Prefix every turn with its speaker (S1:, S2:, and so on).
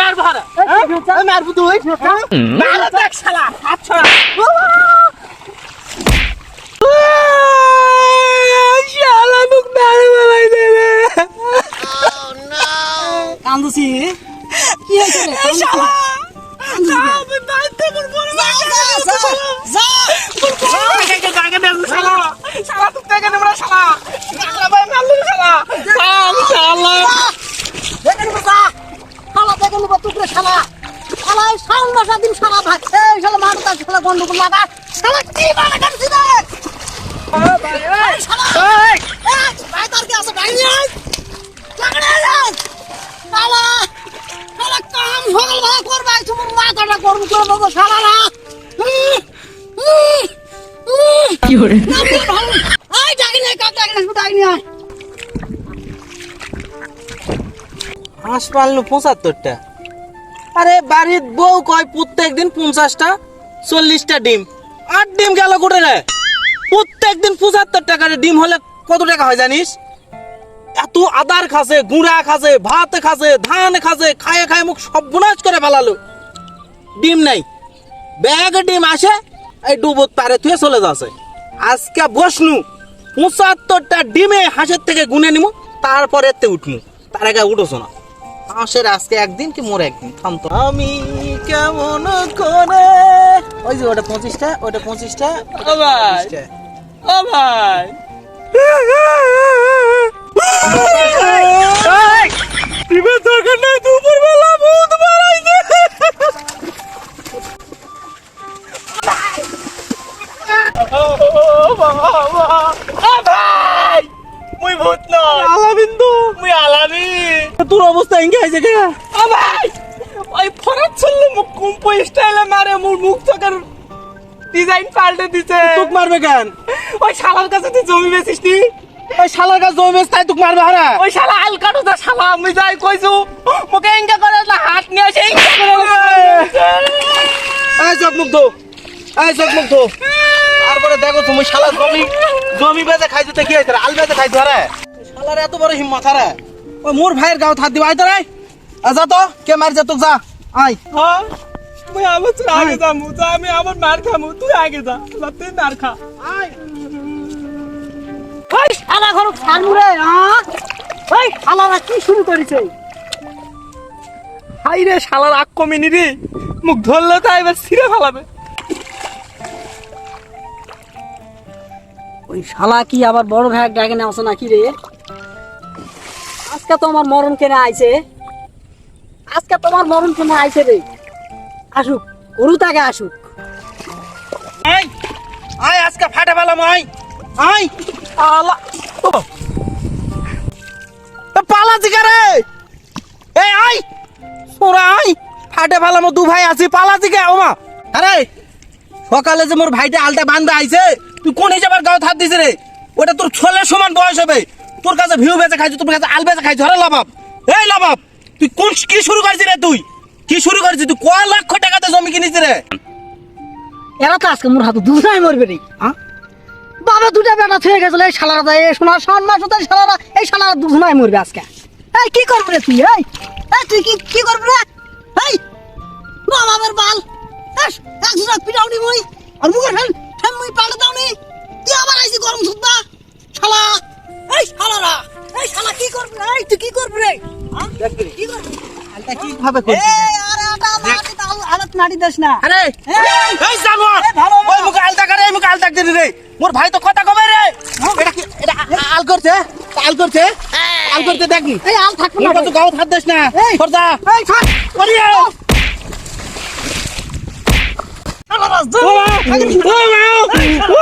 S1: মারবো হারা
S2: মারবো তুই
S1: মারা দেখ শালা হাত ছড়া শালা মুখ মারে মারাই দেবে
S2: কান্দুছি কি হয়েছে
S1: শালা
S2: কান্দুছি কেন?
S1: আমি বাইতে মোর বড়
S2: যা, যা, যা, যা।
S1: শালা শালা তুই থেকে নেমরা শালা শালা ভাই মারলি শালা আমি শালা
S2: দেখে নিবো যা। শালা দেখে নিবো টুকরে শালা। শালা এই দিন শালা ভাই। এই শালা মারো তার শালা গন্ডগোল লাগা। শালা কি বানা কাটছি রে? এই শালা। এই, ভাই তার কি আছে? ভাই নিয়ে। শালা, শালা কাম তোমার মাথাটা গরম করে দেবো, ডাকি ডাকি ডাকি
S3: হাঁস পাললো পঁচাত্তরটা আরে বাড়ির বউ কয় প্রত্যেক দিন পঞ্চাশটা, চল্লিশটা ডিম। আট ডিম গেল কোটে রে? প্রত্যেক দিন পঁচাত্তর টাকার ডিম হলে কত টাকা হয় জানিস? এত আদার খাসে, গুঁড়া খাসে, ভাত খাসে, ধান খাসে, খায়ে খায়ে মুখ সর্বনাশ করে ফেলালো। ডিম নাই। ব্যাগ ডিম আসে, এই ডুবোত পারে তুই চলে যাচ্ছে। আজকে বসনু, পঁচাত্তরটা ডিমে হাঁসের থেকে গুনে নিমু তারপরে উঠমু। তার আগে উঠোছো না। হাঁসের আজকে একদিন কি মোর একদিন? থাম তো। আমি কেমন করে? ওই যে ওটা পঁচিশটা ওটা পঁচিশটা ওটা
S1: ও ভাই।
S3: 25 টা।
S1: ও ভাই। দরকার নাই দুপুর বেলা ভূত মারাইছে ভাই। মুই ভূত নয়।
S3: আলামিন তো
S1: মুই আলামি
S3: তোর অবস্থা এঙ্গে আছে কে?
S1: ভাই ওই ফরাত ছিল মুখ কুম্পো স্টাইলে মারে মোর মুখ চোখের ডিজাইন পাল্টে দিছে।
S3: তোক মারবে কেন?
S1: ওই শালার কাছে তুই জমি বেচিস নি?
S3: ওই শালার কাছে জমি বেচ তাই তোক মারবে হারা?
S1: ওই শালা আল কাটু দা শালা আমি যাই কইছু। মুখে ইনকা করে না হাত নিয়ে এসে ইনকা করে
S3: এই চোখ মুখ ধো এই চোখ মুখ ধো। তারপরে দেখো তুমি শালা জমি জমি বেচে খাইছো তো কি হয়েছে আল বেচে খাইছো হারে শালার এত বড় হিম্মত হারে ওই মোর ভাইয়ের গাও হাত দিবা। আই তো রে আ, যা তো কে মার যা তোক যা। আই
S1: হ্যাঁ মুই আবার তুই আগে যামু তো আমি আবার মার খামু তুই আগে যা। এবার তুই মার খা।
S2: আই ওই শালা ঘর ছাড়মু রে হ্যাঁ ওই শালারা কি শুরু করেছে?
S1: হাই রে শালার আগ কমেনি রে। মুখ ধরলে তো এবার ছিঁড়ে ফেলাবে।
S2: ওই শালা কি আবার বড় ভাই ডাকে না আসে নাকি রে? আজকে তো আমার মরণ কেনে আইছে। আজকে তোমার মরণ কেনে আইছে রে। আসুক, গরু তাকে আসুক।
S3: আই আই আজকে ফাটে পেলাম আই আই আলা পালা জিগা রে? এই আই সোরা আই ফাটে ফেলাম দু ভাই আছি পালা জিগা ওমা আরে, সকালে যে মোর ভাইটা আলটা বান্ধা আইছে তুই কোন হিসাবের গাও হাত দিছে রে? ওটা তোর ছোলের সমান বয়স হবে। তোর কাছে ভিউ বেচে খাইছো তোর কাছে আল বেচে খাইছো। আরে লাবাব এই লাবাব তুই কোন কি শুরু করছিস রে তুই? কি শুরু করছিস তুই? কয় লক্ষ টাকাতে জমি কিনিস রে?
S2: এরা তো আজকে মোর হাতে দুজনাই মরবে রে।
S3: হ্যাঁ
S2: বাবা দুটা বেটা থয়ে গেছিল এই শালারা যায় এই সোনার সান মাস হতে শালারা এই শালারা দুজনাই মরবে আজকে। এই কি করবি রে তুই এই? এই তুই কি কি করবি রে? এই বাবার বাল। এস একজোড়া পিটাউনি মুই আর মুখে এই তুই কি করবি রে? হ্যাঁ? কি করবি?
S3: আলটা কীভাবে করছিস
S2: এই আরে আটা মাটি দাও হালত নাড়ি দেস না।
S3: আরে
S2: এই,
S3: এই জানোয়ার ওই মুখে আলতা করে এই মুখে আলতা দিলি রে। মোর ভাই তো কথা কবে রে? এটা কি এটা আল করছে? আল করছে? আল করতে দেখি
S2: এই আল থাকবে না
S3: তো গাও হাত দিস না।
S2: এই। এই থাক
S3: করিয়ে
S2: শালারা
S3: ও। মা ও